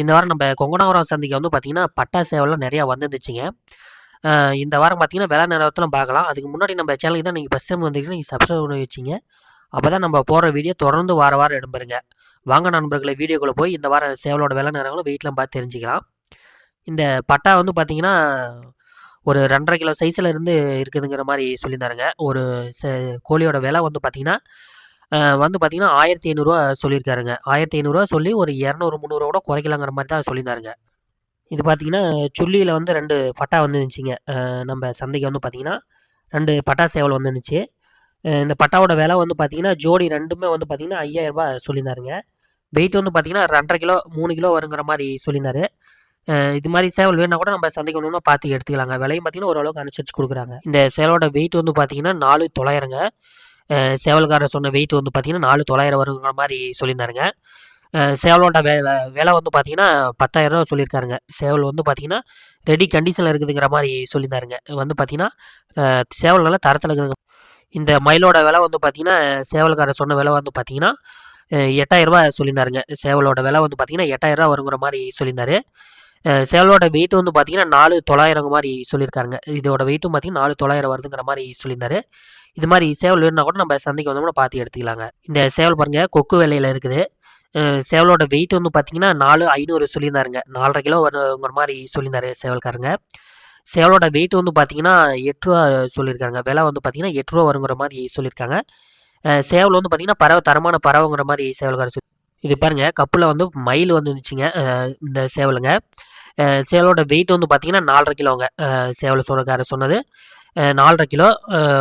இந்த வாரம் நம்ம கொங்கனாபுரம் சந்தைக்கு வந்து பார்த்தீங்கன்னா பட்டா சேவலாம் நிறையா வந்துருந்துச்சுங்க இந்த வாரம் பார்த்திங்கன்னா விலை நிலவரத்திலும் பார்க்கலாம். அதுக்கு முன்னாடி நம்ம சேனலுக்கு தான் நீங்கள் ஃபஸ்ட் டைம் வந்தீங்கன்னா, நீங்க சப்ஸ்கிரைப் பண்ணி அப்போ தான் நம்ம போடுற வீடியோ தொடர்ந்து வார வாரம் இடம்பெறுங்க. வாங்க நண்பர்களை வீடியோக்குள்ள போய் இந்த வாரம் சேவலோட வேலை நேரங்களும் வெயிட்லாம் பார்த்து தெரிஞ்சுக்கலாம். இந்த பட்டா வந்து பார்த்தீங்கன்னா, ஒரு 2 1/2 கிலோ சைஸில் இருந்து இருக்குதுங்கிற மாதிரி சொல்லியிருந்தாருங்க. ஒரு கோழியோட விலை வந்து பார்த்திங்கன்னா வந்து பார்த்திங்கன்னா ஆயிரத்தி ஐநூறுரூவா சொல்லியிருக்காருங்க. ஆயிரத்தி ஐநூறுரூவா சொல்லி ஒரு 200, 300 கூட குறைக்கலாங்கிற மாதிரி தான் சொல்லியிருந்தாருங்க. இது பார்த்தீங்கன்னா, சுள்ளியில் வந்து ரெண்டு பட்டா வந்துருந்துச்சிங்க நம்ம சந்தைக்கு வந்து பார்த்தீங்கன்னா, ரெண்டு பட்டா சேவல் வந்துருந்துச்சு. இந்த பட்டாவோட விலை வந்து பார்த்தீங்கன்னா, ஜோடி ரெண்டுமே வந்து பார்த்தீங்கன்னா, ரூ. 5000 சொல்லியிருந்தாருங்க. வெயிட் வந்து பார்த்தீங்கன்னா, 2 1/2 கிலோ, மூணு கிலோ வருங்கிற மாதிரி சொல்லியிருந்தாரு. இது மாதிரி சேவல் வேணுனா கூட நம்ம சந்தைக்கு ஒன்றுனா பார்த்து எடுத்துக்கலாங்க. விலையும் பார்த்தீங்கன்னா, ஓரளவுக்கு அனுசரித்து கொடுக்குறாங்க இந்த சேவலோட வெயிட் வந்து பார்த்தீங்கன்னா, 4900ங்க. அ சேவல்காரர் சொன்ன வெயிட் வந்து பார்த்தீங்கன்னா, 4900 வருங்கிற மாதிரி சொல்லியிருந்தாருங்க. சேவலோட விலை விலை வந்து பார்த்தீங்கன்னா, பத்தாயிரம் ரூபா சொல்லியிருக்காருங்க. சேவல் வந்து பார்த்தீங்கன்னா, ரெடி கண்டிஷனில் இருக்குதுங்கிற மாதிரி சொல்லியிருந்தாருங்க. வந்து பார்த்தீங்கன்னா, சேவல் நல்லா தரத்தில் இருக்குதுங்க. இந்த மயிலோட விலை வந்து பார்த்தீங்கன்னா, சேவல்காரர் சொன்ன விலை வந்து பார்த்தீங்கன்னா, அ ரூ. 8000 சொல்லியிருந்தாருங்க. சேவலோட விலை வந்து பார்த்தீங்கன்னா, ரூ. 8000 வருங்கிற மாதிரி சொல்லியிருந்தாரு. சேவலோட வெயிட் வந்து பார்த்தீங்கன்னா, நாலு தொள்ளாயிரம் மாதிரி சொல்லியிருக்காருங்க. இதோட வெயிட்டும் பார்த்தீங்கன்னா, 4900 வருதுங்கிற மாதிரி சொல்லியிருந்தாரு. இது மாதிரி சேவல் வேணுனா கூட நம்ம சந்தைக்கு வந்தோம்னா பார்த்து எடுத்துக்கலாங்க. இந்த சேவல் பாருங்கள் கொக்கு வேலையில் இருக்குது. சேவலோட வெயிட் வந்து பார்த்தீங்கன்னா, 4500 சொல்லியிருந்தாருங்க. 4 1/2 கிலோ வருங்கிற மாதிரி சொல்லியிருந்தாரு சேவல்காரங்க. சேவலோட வெயிட் வந்து பார்த்தீங்கன்னா, ரூ. 8 சொல்லியிருக்காருங்க. விலை வந்து பார்த்தீங்கன்னா, ரூ. 8 வருங்கிற மாதிரி சொல்லியிருக்காங்க. சேவல் வந்து பார்த்தீங்கன்னா, பறவை தரமான பறவைங்கிற மாதிரி சேவல்காரர் இது பாருங்க கப்பில் வந்து மயில் வந்துருந்துச்சுங்க. இருந்துச்சுங்க இந்த சேவலுங்க. சேவலோட வெயிட் வந்து பார்த்தீங்கன்னா, 4 1/2 கிலோங்க. சேவல் சொன்னக்கார சொன்னது. நாலரை கிலோ.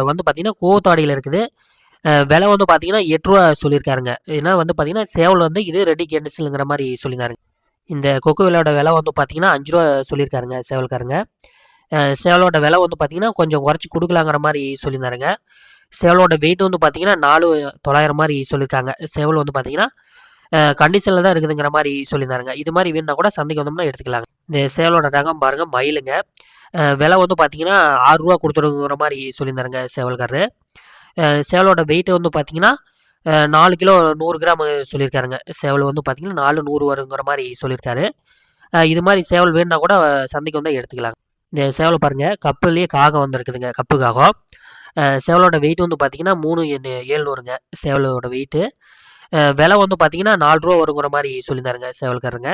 வந்து பார்த்திங்கன்னா கோத்தாடியில் இருக்குது. விலை வந்து பார்த்தீங்கன்னா, ரூ. 8 சொல்லியிருக்காருங்க. ஏன்னா வந்து பார்த்திங்கன்னா சேவல் வந்து இது ரெடி கண்டிஷன்ங்கிற மாதிரி சொல்லியிருந்தாருங்க. இந்த கொக்கு விலையோட விலை வந்து பார்த்தீங்கன்னா, அஞ்சு ரூபா சொல்லியிருக்காருங்க சேவல்காரங்க. சேவலோட விலை வந்து பார்த்தீங்கன்னா, கொஞ்சம் குறைச்சி கொடுக்கலாங்கிற மாதிரி சொல்லியிருந்தாருங்க. சேவலோட வெயிட் வந்து பார்த்தீங்கன்னா, 4900 மாரி சொல்லியிருக்காங்க. சேவல் வந்து பார்த்தீங்கன்னா, கண்டிஷனில் தான் இருக்குதுங்கிற மாதிரி சொல்லியிருந்தாருங்க. இது மாதிரி வேணுனா கூட சந்தைக்கு வந்தோம்னா எடுத்துக்கலாங்க. இந்த சேவலோட ரகம் பாருங்கள் மயிலுங்க. விலை வந்து பார்த்தீங்கன்னா, ஆறுரூவா கொடுத்துருங்கிற மாதிரி சொல்லியிருந்தாருங்க சேவல்காரரு. சேவலோட வெயிட்டு வந்து பார்த்தீங்கன்னா, நாலு கிலோ நூறு கிராம் சொல்லியிருக்காருங்க. சேவல் வந்து பார்த்தீங்கன்னா, 4 100 வருங்கிற மாதிரி சொல்லியிருக்காரு. இது மாதிரி சேவல் வேணுன்னா கூட சந்தைக்கு வந்தால் எடுத்துக்கலாங்க. இந்த சேவல் பாருங்க கப்புலேயே காகம் வந்திருக்குதுங்க. கப்பு காகம். சேவலோட வெயிட் வந்து பார்த்தீங்கன்னா, 3 எ 700ங்க சேவலோட வெயிட்டு. விலை வந்து பார்த்தீங்கன்னா, நாலு ரூபா வருங்கிற மாதிரி சொல்லியிருந்தாருங்க சேவல்காரங்க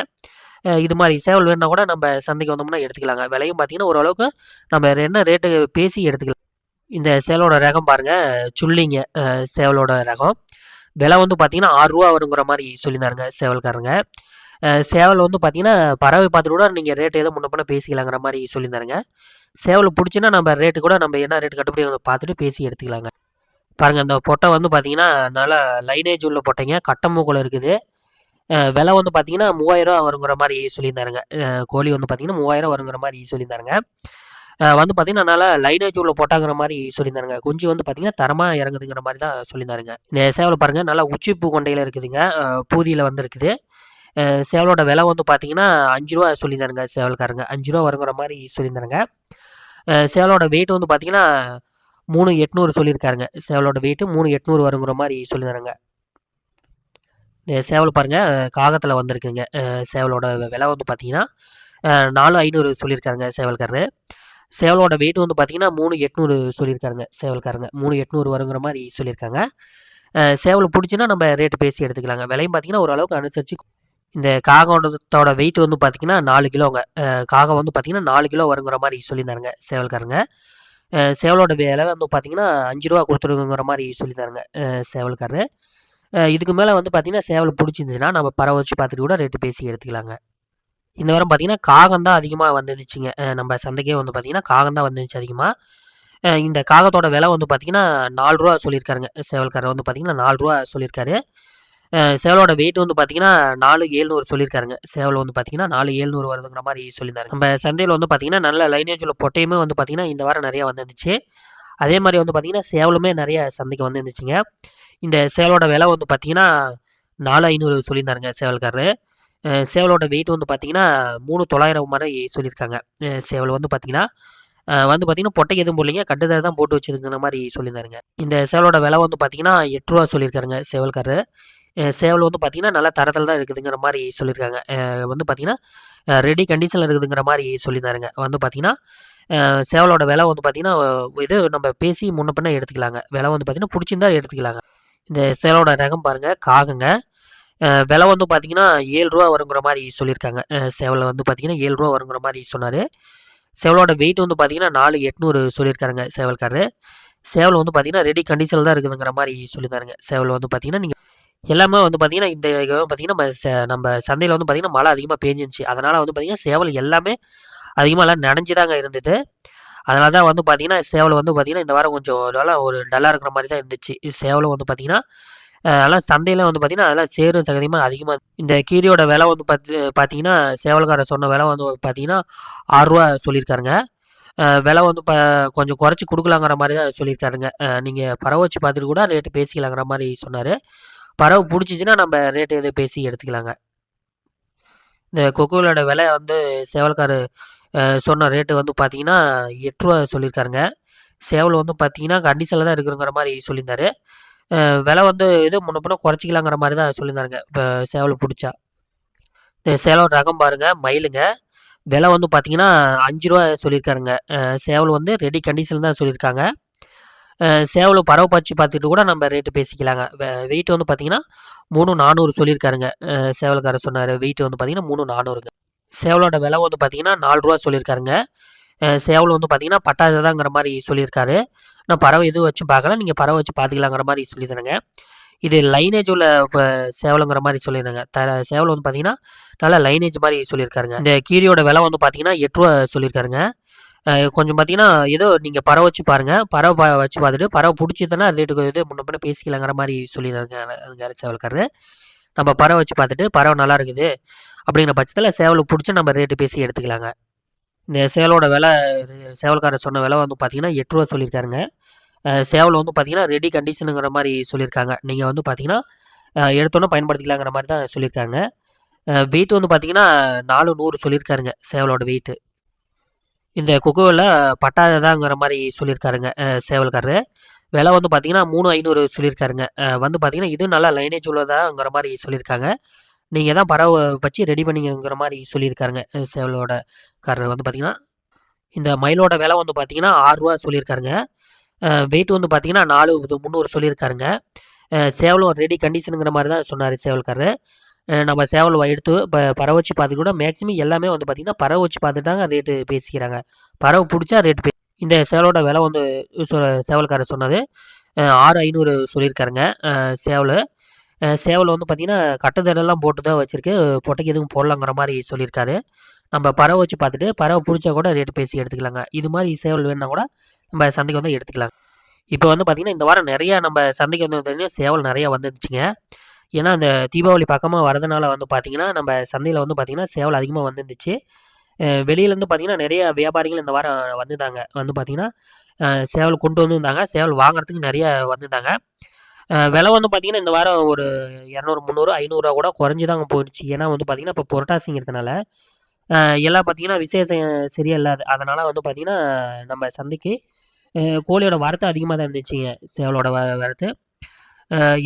இது மாதிரி சேவல் வேணுனா கூட நம்ம சந்தைக்கு வந்தோம்னா எடுத்துக்கலாங்க. விலையும் பார்த்தீங்கன்னா, ஓரளவுக்கு நம்ம என்ன ரேட்டு பேசி எடுத்துக்கலாம். இந்த சேவலோட ரகம் பாருங்கள் சுள்ளிங்க. சேவலோட ரகம். விலை வந்து பார்த்தீங்கன்னா, ஆறுரூவா வருங்கிற மாதிரி சொல்லியிருந்தாருங்க சேவல்காரங்க. சேவல் வந்து பார்த்தீங்கன்னா, பறவை பார்த்துட்டு கூட நீங்கள் ரேட் ஏதோ முன்ன பின்ன பேசிக்கலாங்கிற மாதிரி சொல்லியிருந்தாருங்க. சேவல் பிடிச்சின்னா நம்ம ரேட்டு கூட நம்ம என்ன ரேட்டு கட்டுப்படி பார்த்துட்டு பேசி எடுத்துக்கலாங்க. பாருங்கள் அந்த பொட்டை வந்து பார்த்தீங்கன்னா, நல்லா லைனேஜ் உள்ள பொட்டைங்க. கட்டமூக்கள் இருக்குது. விலை வந்து பார்த்தீங்கன்னா, மூவாயிரம் வருங்கிற மாதிரி சொல்லியிருந்தாருங்க. கோழி வந்து பார்த்தீங்கன்னா, 3000 வருங்கிற மாதிரி சொல்லியிருந்தாருங்க. வந்து பார்த்தீங்கன்னா, நல்லா லைனேஜ் உள்ள போட்டாங்கிற மாதிரி சொல்லியிருந்தாருங்க. குஞ்சு வந்து பார்த்தீங்கன்னா, தரமாக இறங்குதுங்கிற மாதிரி தான் சொல்லியிருந்தாருங்க. இந்த சேவலை பாருங்கள் நல்லா உச்சி பூ கொண்டையில இருக்குதுங்க. பூதியில் வந்துருக்குது சேவலோட விலை வந்து பார்த்தீங்கன்னா, அஞ்சு ரூபா சொல்லியிருந்தாருங்க சேவல்காரங்க. அஞ்சு ரூபா வருங்கிற மாதிரி சொல்லியிருந்தாருங்க. சேவலோட வெயிட் வந்து பார்த்தீங்கன்னா, 3800 சொல்லியிருக்காருங்க. சேவலோட வெயிட்டு மூணு எட்நூறு வருங்கிற மாதிரி சொல்லியிருந்தாங்க இந்த சேவல் பாருங்க காகத்தில் வந்திருக்குங்க. சேவலோட விலை வந்து பார்த்தீங்கன்னா, நாலு ஐநூறு சொல்லியிருக்காருங்க சேவல்காரரு. சேவலோட வெயிட் வந்து பார்த்தீங்கன்னா, 3800 சொல்லியிருக்காருங்க சேவல்காரங்க. 3800 வருங்கிற மாதிரி சொல்லியிருக்காங்க. சேவல் பிடிச்சின்னா நம்ம ரேட்டு பேசி எடுத்துக்கலாங்க. விலையும் பார்த்தீங்கன்னா, ஓரளவுக்கு அனுசரித்து இந்த காகத்தோட வெயிட் வந்து பார்த்தீங்கன்னா, நாலு கிலோங்க. காகம் வந்து பார்த்தீங்கன்னா, நாலு கிலோ வருங்கிற மாதிரி சொல்லியிருந்தாருங்க சேவல்காரங்க. சேவலோட விலை வந்து பார்த்தீங்கன்னா, ரூ. 5 குடுத்துருங்கிற மாரி சொல்லியிருந்தாருங்க அ இதுக்கு மேலே வந்து பார்த்திங்கன்னா சேவல் பிடிச்சிருந்துச்சுன்னா நம்ம பறவை வச்சு பார்த்துட்டு கூட ரேட்டு பேசி எடுத்துக்கலாங்க. இந்த வாரம் பார்த்தீங்கன்னா, காகம் தான் அதிகமாக வந்துருந்துச்சுங்க. நம்ம சந்தைக்கே வந்து பார்த்தீங்கன்னா, காகம் தான் வந்துருந்துச்சு அதிகமாக இந்த காகத்தோட விலை வந்து பார்த்தீங்கன்னா, ரூ. 4 சொல்லியிருக்காருங்க. சேவல்காரர் வந்து பார்த்தீங்கன்னா, நாலு ரூபா சொல்லியிருக்காரு. சேவலோட வெயிட் வந்து பார்த்தீங்கன்னா, 4700 சொல்லியிருக்காருங்க. சேவல் வந்து பார்த்தீங்கன்னா, 4700 வருதுங்கிற மாதிரி சொல்லியிருந்தாரு. நம்ம சந்தையில் வந்து பார்த்தீங்கன்னா, நல்ல லைனேஜ் உள்ள பொட்டையுமே வந்து பார்த்தீங்கன்னா, இந்த வாரம் நிறையா வந்துருந்துச்சு. அதே மாதிரி வந்து பார்த்தீங்கன்னா, சேவலுமே நிறைய சந்தைக்கு வந்துருந்துச்சுங்க. இந்த சேவலோட விலை வந்து பார்த்தீங்கன்னா, 4500 சொல்லியிருந்தாருங்க சேவல்காரரு. சேவலோட வெயிட் வந்து பார்த்தீங்கன்னா, மூணு தொள்ளாயிரம் மாதிரி சொல்லியிருக்காங்க. சேவல் வந்து பார்த்தீங்கன்னா, வந்து பார்த்தீங்கன்னா, பொட்டைக்கு எதுவும் போடலைங்க. கட்டுத்தர தான் போட்டு வச்சிருக்குற மாதிரி சொல்லியிருந்தாருங்க. இந்த சேவலோட விலை வந்து பார்த்தீங்கன்னா, எட்டு ரூபா சொல்லியிருக்காருங்க சேவல்காரரு. சேவல் வந்து பார்த்தீங்கன்னா, நல்ல தரத்தில் தான் இருக்குதுங்கிற மாதிரி சொல்லியிருக்காங்க. வந்து பார்த்தீங்கன்னா, ரெடி கண்டிஷனில் இருக்குதுங்கிற மாதிரி சொல்லியிருந்தாருங்க. வந்து பார்த்தீங்கன்னா, சேவலோட விலை வந்து பார்த்தீங்கன்னா, இது நம்ம பேசி முன்ன பின்ன எடுத்துக்கலாங்க. விலை வந்து பார்த்தீங்கன்னா, பிடிச்சிருந்தா எடுத்துக்கலாங்க. இந்த சேவலோட ரகம் பாருங்க, காகங்க. விலை வந்து பார்த்தீங்கன்னா, ஏழு ரூபா வருங்கிற மாதிரி சொல்லியிருக்காங்க. சேவலை வந்து பார்த்திங்கன்னா ஏழு ரூபா வருங்கிற மாதிரி சொன்னார் சேவலோட வெயிட் வந்து பார்த்தீங்கன்னா, 4800 சொல்லியிருக்காருங்க சேவல்காரரு. சேவல் வந்து பார்த்திங்கன்னா ரெடி கண்டிஷனில் தான் இருக்குதுங்கிற மாதிரி சொல்லியிருந்தாருங்க. சேவல் வந்து பார்த்தீங்கன்னா, நீங்கள் எல்லாமே வந்து பார்த்திங்கன்னா இந்த பார்த்தீங்கன்னா, நம்ம ச நம்ம சந்தையில் வந்து பார்த்திங்கன்னா மழை அதிகமாக பேஞ்சிருந்துச்சு. அதனால் வந்து பார்த்திங்கன்னா சேவல் எல்லாமே அதிகமாலாம் நனைஞ்சு தாங்க இருந்தது. அதனால தான் வந்து பார்த்திங்கன்னா சேவல் வந்து பார்த்தீங்கன்னா, இந்த வாரம் கொஞ்சம் நல்லா ஒரு டல்லாக இருக்கிற மாதிரி தான் இருந்துச்சு. சேவலும் வந்து பார்த்தீங்கன்னா, அதெல்லாம் சந்தையில் வந்து பார்த்திங்கன்னா அதெல்லாம் சேரும் சகதியமாக அதிகமாக இந்த கீரியோட விலை வந்து பார்த்து பார்த்தீங்கன்னா, சேவல்காரர் சொன்ன விலை வந்து பார்த்தீங்கன்னா, ஆறுரூவா சொல்லியிருக்காருங்க. விலை வந்து ப கொஞ்சம் குறைச்சி கொடுக்கலாங்கிற மாதிரி தான் சொல்லியிருக்காருங்க. நீங்கள் பரவ வச்சு பார்த்துட்டு கூட ரேட்டு பேசிக்கலாங்கிற மாதிரி சொன்னார் பறவை பிடிச்சிச்சின்னா நம்ம ரேட்டு எதுவும் பேசி எடுத்துக்கலாங்க. இந்த கொக்குகளோட விலை வந்து சேவல்காரரு சொன்ன ரேட்டு வந்து பார்த்தீங்கன்னா, எட்ரூவா சொல்லியிருக்காருங்க. சேவல் வந்து பார்த்தீங்கன்னா, கண்டிஷனில் தான் இருக்குங்கிற மாதிரி சொல்லியிருந்தாரு. விலை வந்து ஏதோ முன்ன பின்ன குறைச்சிக்கலாங்கிற மாதிரி தான் சொல்லியிருந்தாருங்க. இப்போ சேவல் பிடிச்சா இந்த சேவல் ரகம் பாருங்க, மயிலுங்க. விலை வந்து பார்த்தீங்கன்னா, அஞ்சு ரூபா சொல்லியிருக்காருங்க. சேவல் வந்து ரெடி கண்டிஷனில் தான் சொல்லியிருக்காங்க. சேவல் பறவை பாய்ச்சி பார்த்துட்டு கூட நம்ம ரேட்டு பேசிக்கலாங்க. வெயிட் வந்து பார்த்தீங்கன்னா, 3400 சொல்லியிருக்காருங்க. சேவல்காரர் சொன்னார் வெயிட் வந்து பார்த்தீங்கன்னா, 3400ங்க. சேவலோட விலை வந்து பார்த்தீங்கன்னா, நாலு ரூபா சொல்லியிருக்காருங்க. சேவல் வந்து பார்த்தீங்கன்னா, பட்டாதாங்கிற மாதிரி சொல்லியிருக்காரு. நான் பறவை எதுவும் வச்சு பார்க்கல. நீங்கள் பறவை வச்சு பார்த்துக்கலாங்கிற மாரி தரேங்க இது லைனேஜ் உள்ள சேவலுங்கிற மாதிரி சொல்லியிருந்தாங்க. த சேவல் வந்து பார்த்தீங்கன்னா, நல்லா லைனேஜ் மாதிரி சொல்லியிருக்காருங்க. இந்த கீரியோட விலை வந்து பார்த்தீங்கன்னா, எட்டு ரூபா சொல்லியிருக்காருங்க. கொஞ்சம் பார்த்தீங்கன்னா, ஏதோ நீங்கள் பறவை வச்சு பாருங்கள் பறவை ப வச்சு பார்த்துட்டு, பறவை புடிச்சதுன்னா ரேட்டுக்கு இது முன்ன பின்ன பேசிக்கலாங்கிற மாரி சொல்லியிருந்தாருங்க சேவல்காரரு. நம்ம பறவை வச்சு பார்த்துட்டு, பறவை நல்லா இருக்குது அப்படிங்கிற பட்சத்தில் சேவலை பிடிச்சி நம்ம ரேட்டு பேசி எடுத்துக்கலாங்க. இந்த சேவலோட விலை சேவல்காரர் சொன்ன விலை வந்து பார்த்தீங்கன்னா, ரூ. 8 சொல்லியிருக்காருங்க. சேவல் வந்து பார்த்தீங்கன்னா, ரெடி கண்டிஷனுங்கிற மாதிரி சொல்லியிருக்காங்க. நீங்கள் வந்து பார்த்தீங்கன்னா, எடுத்தோன்னே பயன்படுத்திக்கலாங்கிற மாதிரி தான் சொல்லியிருக்காங்க. வெயிட் வந்து பார்த்தீங்கன்னா, 400 சொல்லியிருக்காருங்க சேவலோட வெயிட்டு. இந்த கொக்குகள்ல பட்டாதாங்கிற மாதிரி சொல்லியிருக்காருங்க சேவல்காரரு. விலை வந்து பார்த்தீங்கன்னா, 3500 சொல்லியிருக்காருங்க. வந்து பார்த்தீங்கன்னா, இதுவும் நல்லா லைனேஜ் உள்ளதாங்கிற மாதிரி சொல்லியிருக்காங்க. நீங்கள் தான் பறவை வச்சு ரெடி பண்ணிங்கிற மாதிரி சொல்லியிருக்காருங்க. சேவலோட காரர் வந்து பார்த்தீங்கன்னா, இந்த மயிலோட விலை வந்து பார்த்தீங்கன்னா, ஆறுரூவா சொல்லியிருக்காருங்க. வெயிட் வந்து பார்த்தீங்கன்னா, 4300 சொல்லியிருக்காருங்க. சேவலும் ரெடி கண்டிஷனுங்கிற மாதிரி தான் சொன்னார் சேவல்காரர் நம்ம சேவல் எடுத்து இப்போ பறவை வச்சு பார்த்துக்கிட்டோம் மேக்ஸிமம் எல்லாமே வந்து பார்த்திங்கன்னா பறவை வச்சு பார்த்துட்டு தாங்க ரேட்டு பேசிக்கிறாங்க. பறவை பிடிச்சா ரேட்டு பே இந்த சேவலோட விலை வந்து சொ சேவல்காரர் சொன்னது ஆறு ஐநூறு சொல்லியிருக்காருங்க. சேவல் சேவல் வந்து பார்த்திங்கன்னா கட்டுத்தரைலாம் போட்டு தான் வச்சுருக்கு பொட்டைக்கு எதுவும் போடலாங்கிற மாதிரி சொல்லியிருக்காரு. நம்ம பறவை வச்சு பார்த்துட்டு, பறவை பிடிச்சா கூட ரேட்டு பேசி எடுத்துக்கலாங்க. இது மாதிரி சேவல் வேணுனா கூட நம்ம சந்தைக்கு வந்து எடுத்துக்கலாம் இப்போ வந்து பார்த்திங்கன்னா இந்த வாரம் நிறையா நம்ம சந்தைக்கு வந்து பார்த்தீங்கன்னா, சேவல் நிறையா வந்துருச்சுங்க ஏன்னா, அந்த தீபாவளி பக்கமாக வரதுனால வந்து பார்த்தீங்கன்னா, நம்ம சந்தையில் வந்து பார்த்திங்கன்னா சேவல் அதிகமாக வந்துருந்துச்சு. வெளியிலேருந்து பார்த்திங்கன்னா நிறைய வியாபாரிகள் இந்த வாரம் வந்திருந்தாங்க. வந்து பார்த்தீங்கன்னா, சேவல் கொண்டு வந்திருந்தாங்க. சேவல் வாங்குறதுக்கு நிறைய வந்திருந்தாங்க. விலை வந்து பார்த்தீங்கன்னா, இந்த வாரம் ஒரு 200, 300, 500 கூட குறைஞ்சி தாங்க போயிடுச்சு. ஏன்னா வந்து பார்த்தீங்கன்னா, இப்போ புரட்டாசிங்கிறதுனால, எல்லாம் பார்த்தீங்கன்னா, விசேஷம் சரியா இல்லாது அதனால் வந்து பார்த்தீங்கன்னா, நம்ம சந்தைக்கு கோழியோட வரத்து அதிகமாக தான் இருந்துச்சுங்க. சேவலோட வ வரத்து.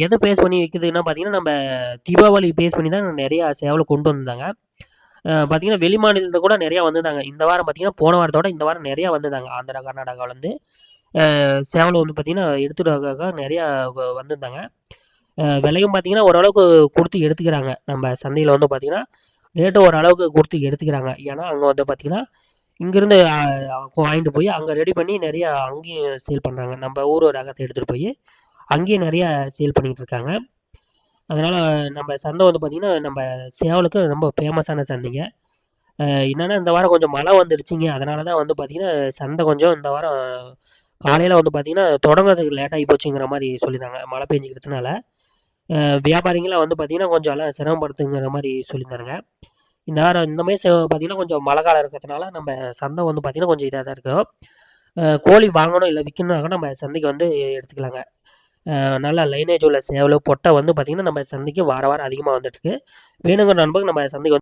எதை பேஸ் பண்ணி விக்குதுன்னா பார்த்தீங்கன்னா, நம்ம தீபாவளி பேஸ் பண்ணி தான் நிறையா சேவலை கொண்டு வந்தாங்க பார்த்திங்கன்னா பார்த்தீங்கன்னா, வெளி மாநிலத்தில் கூட நிறையா வந்திருந்தாங்க. இந்த வாரம் பார்த்தீங்கன்னா, போன வாரத்தோட இந்த வாரம் நிறையா வந்திருந்தாங்க. ஆந்திரா, கர்நாடகாவிலேருந்து. சேவலை வந்து பார்த்திங்கன்னா எடுத்துட்டுக்காக நிறையா வந்திருந்தாங்க. விலையும் பார்த்திங்கன்னா ஓரளவுக்கு கொடுத்து எடுத்துக்கிறாங்க. நம்ம சந்தையில் வந்து பார்த்திங்கன்னா ரேட்டு ஓரளவுக்கு கொடுத்து எடுத்துக்கிறாங்க. ஏன்னா, அங்கே வந்து பார்த்திங்கன்னா இங்கேருந்து வாங்கிட்டு போய் அங்கே ரெடி பண்ணி நிறையா அங்கேயும் சேல் பண்ணுறாங்க நம்ம ஊர் ரகத்தை எடுத்துகிட்டு போய் அங்கேயும் நிறைய சேல் பண்ணிகிட்டு இருக்காங்க. அதனால் நம்ம சந்தை வந்து பார்த்திங்கன்னா நம்ம சேவலுக்கு ரொம்ப ஃபேமஸான சந்தைங்க. என்னென்னா இந்த வாரம் கொஞ்சம் மழை வந்துருச்சுங்க. அதனால தான் வந்து பார்த்திங்கன்னா சந்தை கொஞ்சம் இந்த வாரம் காலையில் வந்து பார்த்திங்கன்னா தொடங்குறதுக்கு லேட்டாகி போச்சுங்கிற மாதிரி சொல்லியிருந்தாங்க. மழை பெஞ்சுக்கிறதுனால. வியாபாரிங்களாம் வந்து பார்த்திங்கன்னா கொஞ்சம் எல்லாம் சிரமப்படுத்துங்கிற மாதிரி சொல்லியிருந்தாருங்க. இந்த வாரம் இந்த மாதிரி பார்த்திங்கன்னா பார்த்தீங்கன்னா, கொஞ்சம் மழை காலம் இருக்கிறதுனால நம்ம சந்தை வந்து பார்த்திங்கன்னா கொஞ்சம் இதாக தான் இருக்கும். கோழி வாங்கணும், இல்லை விக்கணும்னா நம்ம சந்தைக்கு வந்து எடுத்துக்கலாங்க. நல்லா லைனேஜ் உள்ள சேவலு, பொட்டை வந்து பார்த்திங்கன்னா நம்ம சந்தைக்கு வார வாரம் அதிகமாக வந்துட்டுருக்கு. வேணுங்கிற நண்பர்கள் நம்ம சந்தைக்கு வந்து